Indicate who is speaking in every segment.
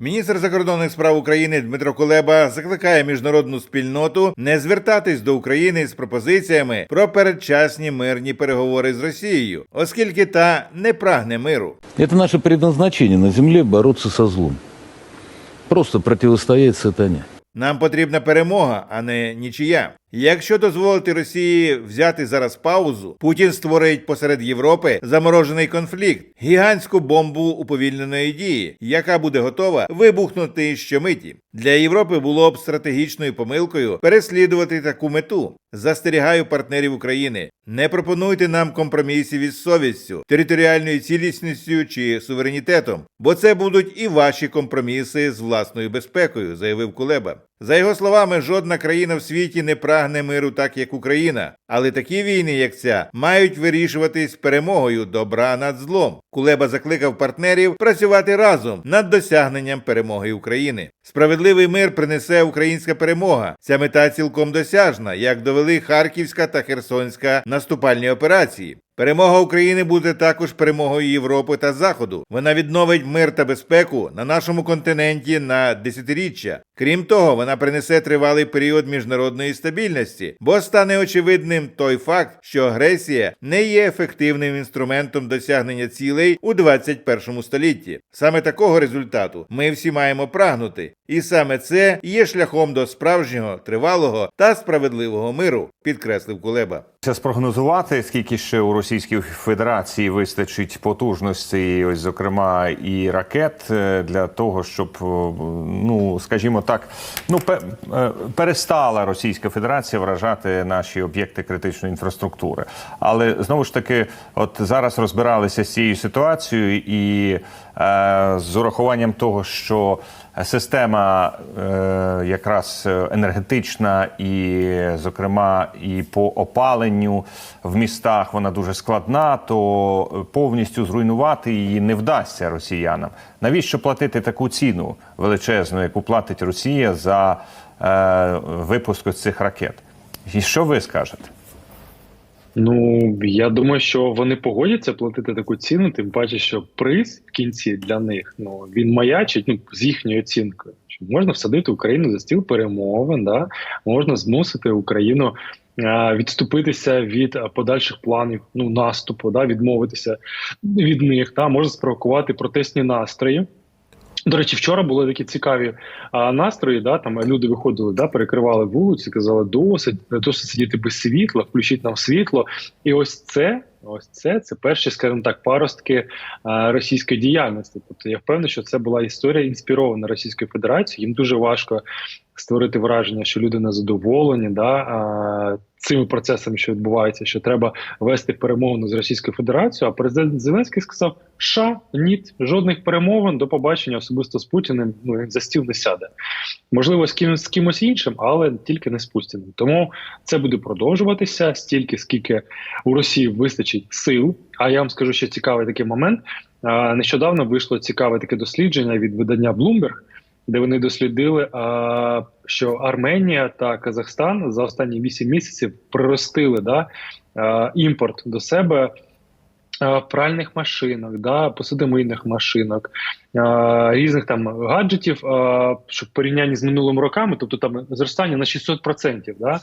Speaker 1: Міністр закордонних справ України Дмитро Кулеба закликає міжнародну спільноту не звертатись до України з пропозиціями про передчасні мирні переговори з Росією, оскільки та не прагне миру.
Speaker 2: Это наше предназначение на земле бороться со злом. Просто противостоять сатане.
Speaker 1: Нам потрібна перемога, а не нічия. Якщо дозволити Росії взяти зараз паузу, Путін створить посеред Європи заморожений конфлікт, гігантську бомбу уповільненої дії, яка буде готова вибухнути щомиті. Для Європи було б стратегічною помилкою переслідувати таку мету. Застерігаю партнерів України. Не пропонуйте нам компромісів із совістю, територіальною цілісністю чи суверенітетом, бо це будуть і ваші компроміси з власною безпекою, заявив Кулеба. За його словами, жодна країна в світі не прагне миру так, як Україна. Але такі війни, як ця, мають вирішуватись перемогою добра над злом. Кулеба закликав партнерів працювати разом над досягненням перемоги України. Справедливий мир принесе українська перемога. Ця мета цілком досяжна, як довели Харківська та Херсонська наступальні операції. Перемога України буде також перемогою Європи та Заходу. Вона відновить мир та безпеку на нашому континенті на десятиріччя. Крім того, вона принесе тривалий період міжнародної стабільності, бо стане очевидним той факт, що агресія не є ефективним інструментом досягнення цілей у 21 столітті. Саме такого результату ми всі маємо прагнути, і саме це є шляхом до справжнього, тривалого та справедливого миру, підкреслив Кулеба.
Speaker 3: Це спрогнозувати, скільки ще у Російській Федерації вистачить потужності, ось зокрема і ракет е, для того, щоб е, ну скажімо так, ну е, перестала Російська Федерація вражати наші об'єкти критичної інфраструктури. Але знову ж таки, от зараз розбиралися з цією ситуацією, і е, з урахуванням того, що система е, якраз енергетична і, зокрема, і по опаленню в містах вона дуже складна, то повністю зруйнувати її не вдасться росіянам. Навіщо платити таку ціну величезну, яку платить Росія за е, випуск цих ракет? І що ви скажете?
Speaker 4: Ну я думаю, що вони погодяться платити таку ціну, тим паче, що приз в кінці для них ну він маячить ну з їхньою оцінкою. Що можна всадити Україну за стіл перемовин, да можна змусити Україну відступитися від подальших планів ну наступу, да відмовитися від них. Та можна спровокувати протестні настрої. До речі, вчора були такі цікаві а, настрої. Да, там люди виходили, да, перекривали вулиці, казали, досить, досить сидіти без світла, включіть нам світло. І ось це, ось це, це перші, скажімо так, паростки а, російської діяльності. Тобто я впевнений, що це була історія інспірована Російською Федерацією. Їм дуже важко створити враження, що люди незадоволені, да, а, цими процесами, що відбувається, що треба вести перемовини з Російською Федерацією. А президент Зеленський сказав: Ша, ні, жодних перемовин до побачення особисто з Путіним. Ну він за стіл не сяде. Можливо, з ким з кимось іншим, але тільки не з Путіним. Тому це буде продовжуватися стільки, скільки у Росії вистачить сил. А я вам скажу, що цікавий такий момент. Нещодавно вийшло цікаве таке дослідження від видання Bloomberg, де вони дослідили, що Арменія та Казахстан за останні 8 місяців приростили да, імпорт до себе. А, Пральних машинок, да, посудомийних машинок, а, різних там гаджетів, а, що в порівнянні з минулими роками, тобто там зростання на 600%. Да?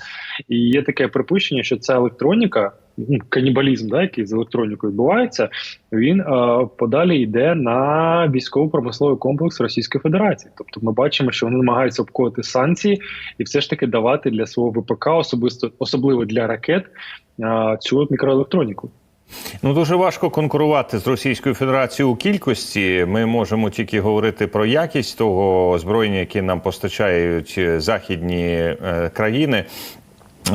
Speaker 4: І є таке припущення, що ця електроніка, ну, канібалізм, да, який з електронікою відбувається, він е, подалі йде на військово-промисловий комплекс Російської Федерації. Тобто, ми бачимо, що вони намагаються обходити санкції і все ж таки давати для свого ВПК, особисто особливо для ракет, е, цю мікроелектроніку.
Speaker 3: Ну дуже важко конкурувати з Російською Федерацією у кількості. Ми можемо тільки говорити про якість того озброєння, яке нам постачають західні е, країни.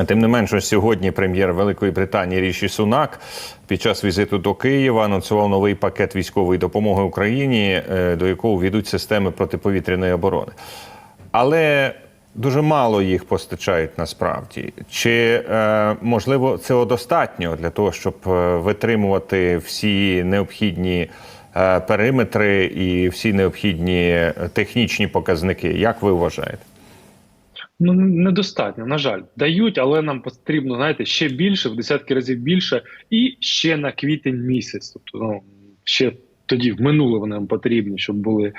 Speaker 3: Тим не менше, сьогодні прем'єр Великої Британії Ріші Сунак під час візиту до Києва анонсував новий пакет військової допомоги Україні, е, до якого введуть системи протиповітряної оборони. Але дуже мало їх постачають насправді. Чи е, можливо цього достатньо для того, щоб е, витримувати всі необхідні е, периметри і всі необхідні е, технічні показники? Як ви вважаєте?
Speaker 4: Ну недостатньо, на жаль, дають, але нам потрібно знаєте ще більше, в десятки разів більше, і ще на квітень місяць. Тобто, ну ще тоді в минуле нам потрібні, щоб були.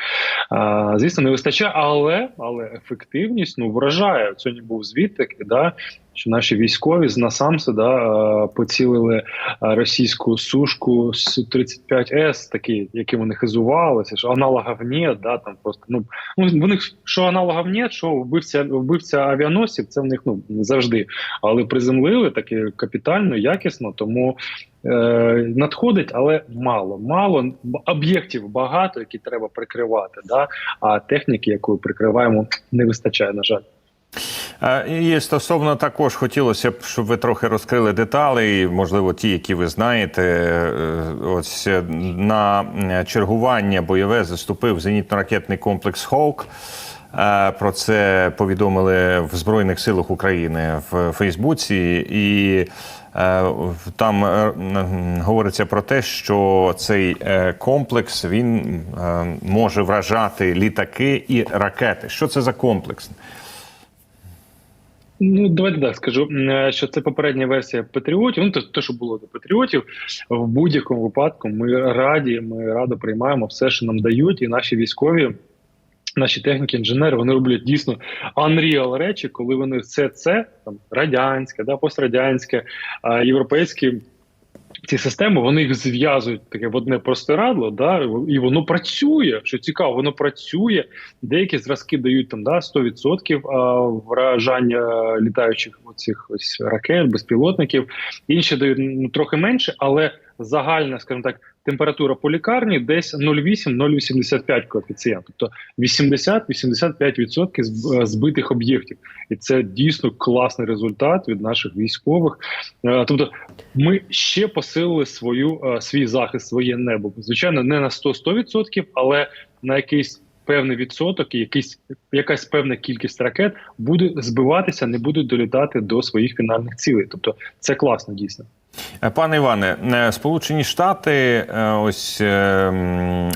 Speaker 4: А, звісно, не вистачає, але але ефективність ну вражає. Сьогодні був звіт такий, да, що наші військові з насамси да, е, поцілили російську сушку су 35 с такі, які вони хизувалися, що аналогів нет, да, там просто ну ну, в них що аналогів нет, що вбивця вбивця авіаносців, це в них ну завжди. Але приземлили таки капітально, якісно, тому е, надходить, але мало. Мало об'єктів багато, які треба прикривати. Да? А техніки, яку прикриваємо, не вистачає, на жаль.
Speaker 3: Е, І стосовно також хотілося б, щоб ви трохи розкрили деталі, можливо, ті, які ви знаєте. Е, Ось е, на чергування бойове заступив зенітно-ракетний комплекс Хоук. Про це повідомили в Збройних силах України в Фейсбуці, і там говориться про те, що цей комплекс він може вражати літаки і ракети. Що це за комплекс?
Speaker 4: Ну, давайте так скажу, е, що це попередня версія Патріотів. Ну, те, що було до Патріотів. В будь-якому випадку ми раді, ми радо приймаємо все, що нам дають, і наші військові. Наші техніки, інженери, вони роблять дійсно unreal речі, коли вони все це там радянське, да, пострадянське, а, європейські ці системи вони їх зв'язують таке в одне простирадло, да, і воно працює. Що цікаво, воно працює. Деякі зразки дають там да, 100% а, вражання літаючих оцих ось ракет, безпілотників. Інші дають ну, трохи менше, але загальна, скажімо так, температура по лікарні десь 0,8-0,85 коефіцієнт, тобто 80-85% з- збитих об'єктів, і це дійсно класний результат від наших військових. Е, Тобто, ми ще посилили свою е, свій захист, своє небо. Звичайно, не на 100-100%, але на якийсь певний відсоток і якийсь якась певна кількість ракет буде збиватися, не будуть долітати до своїх фінальних цілей. Тобто, це класно дійсно.
Speaker 3: Е, Пане Іване, е, Сполучені Штати, е, ось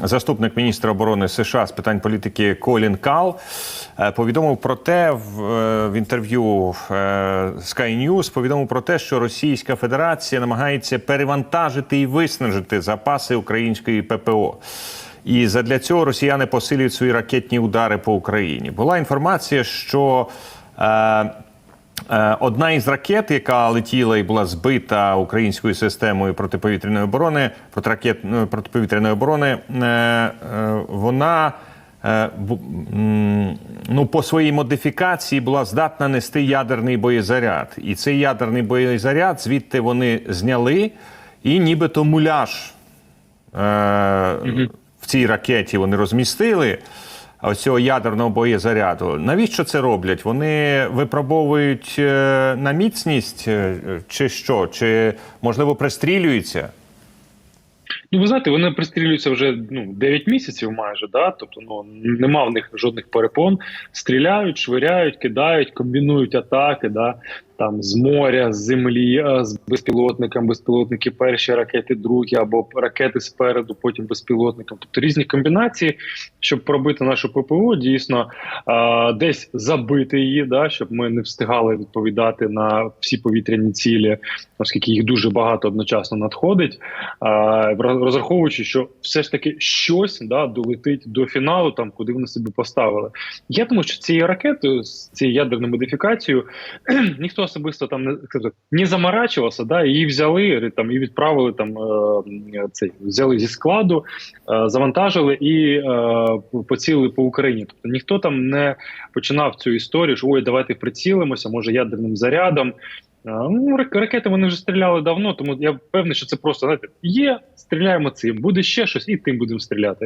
Speaker 3: заступник міністра оборони США з питань політики Колін Кал повідомив про те в, інтерв'ю Sky News, повідомив про те, що Російська Федерація намагається перевантажити і виснажити запаси української ППО. І задля цього росіяни посилюють свої ракетні удари по Україні. Була інформація, що Одна із ракет, яка летіла і була збита українською системою протиповітряної оборони, протиракетної протиповітряної оборони, е, е, вона е, ну, по своїй модифікації була здатна нести ядерний боєзаряд. І цей ядерний боєзаряд звідти вони зняли, і нібито муляж е, в цій ракеті вони розмістили. Цього ядерного боєзаряду. Навіщо це роблять? Вони випробовують е, на міцність, е, чи що? Чи можливо пристрілюються?
Speaker 4: Ну, ви знаєте, вони пристрілюються вже ну 9 місяців майже, да. Тобто, ну нема в них жодних перепон. Стріляють, швиряють, кидають, комбінують атаки, да там з моря, з землі, з безпілотником, безпілотники перші ракети, другі або ракети спереду, потім безпілотником. Тобто різні комбінації, щоб пробити нашу ППО, дійсно десь забити її, да, щоб ми не встигали відповідати на всі повітряні цілі, оскільки їх дуже багато одночасно надходить. Розраховуючи, що все ж таки щось да, долетить до фіналу, там куди вони собі поставили. Я думаю, що цією ракетою, з цією ядерною модифікацією, ніхто особисто там не не заморачувався, да, її взяли там і відправили там е, цей, взяли зі складу, е, завантажили і е, поцілили по Україні. Тобто ніхто там не починав цю історію, що ой, давайте прицілимося, може ядерним зарядом. Ну, ракети вони вже стріляли давно, тому я впевнений, що це просто знаєте, є, стріляємо цим, буде ще щось, і тим будемо стріляти.